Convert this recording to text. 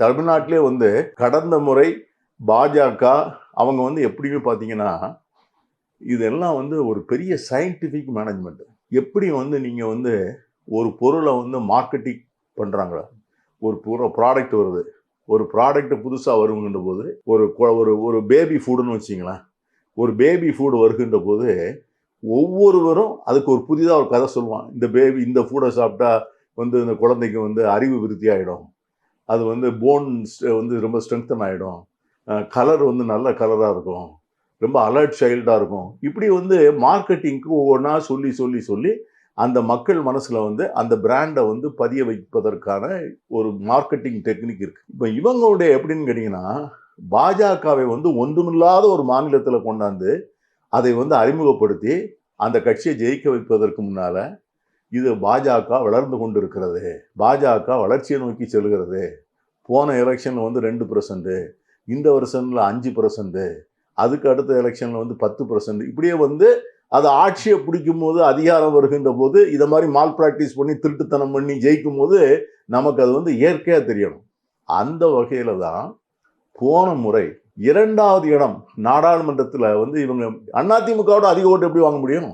தமிழ்நாட்டிலே வந்து கடந்த முறை பாஜக அவங்க வந்து எப்படியுமே பார்த்தீங்கன்னா இதெல்லாம் வந்து ஒரு பெரிய சயின்டிஃபிக் மேனேஜ்மெண்ட் எப்படி வந்து நீங்கள் வந்து ஒரு பொருளை வந்து மார்க்கெட்டிங் பண்ணுறாங்களா ஒரு பொருள் ப்ராடக்ட் வருது ஒரு ப்ராடக்ட் புதுசாக வருங்கின்ற போது ஒரு கொ- ஒரு ஒரு பேபி ஃபுட்டுன்னு வச்சிங்களேன் ஒரு பேபி ஃபுட் வருகின்ற போது ஒவ்வொருவரும் அதுக்கு ஒரு புதிதாக ஒரு கதை சொல்லுவான் இந்த பேபி இந்த ஃபுடை சாப்பிட்டா வந்து இந்த குழந்தைக்கு வந்து அறிவு விருத்தி ஆகிடும் அது வந்து போன் வந்து ரொம்ப ஸ்ட்ரென்த்தன் ஆகிடும் கலர் வந்து நல்ல கலராக இருக்கும். ரொம்ப அலர்ட் சைல்டாக இருக்கும். இப்படி வந்து மார்க்கெட்டிங்க்கு ஒவ்வொன்றா சொல்லி சொல்லி சொல்லி அந்த மக்கள் மனசில் வந்து அந்த பிராண்டை வந்து பதிய வைப்பதற்கான ஒரு மார்க்கெட்டிங் டெக்னிக் இருக்குது இப்போ இவங்களுடைய எப்படின்னு கேட்டிங்கன்னா பாஜகவை வந்து ஒன்றுமில்லாத ஒரு மாநிலத்தில் கொண்டாந்து அதை வந்து அறிமுகப்படுத்தி அந்த கட்சியை ஜெயிக்க வைப்பதற்கு முன்னால் இது பாஜக வளர்ந்து கொண்டு இருக்கிறது பாஜக வளர்ச்சியை நோக்கி செல்கிறது. போன எலெக்ஷனில் வந்து ரெண்டு பர்சன்ட்டு இந்த வருஷனில் அஞ்சு பர்சன்ட்டு அதுக்கு அடுத்த எலெக்ஷனில் வந்து பத்து பர்சன்ட் இப்படியே வந்து அது ஆட்சியை பிடிக்கும் போது அதிகாரம் வருகின்ற போது இதை மாதிரி மால் ப்ராக்டிஸ் பண்ணி திருட்டுத்தனம் பண்ணி ஜெயிக்கும் போது நமக்கு அது வந்து இயற்கையாக தெரியணும். அந்த வகையில் தான் போன முறை இரண்டாவது இடம் நாடாளுமன்றத்தில் வந்து இவங்க அதிமுகவோட அதிக ஓட்டு எப்படி வாங்க முடியும்?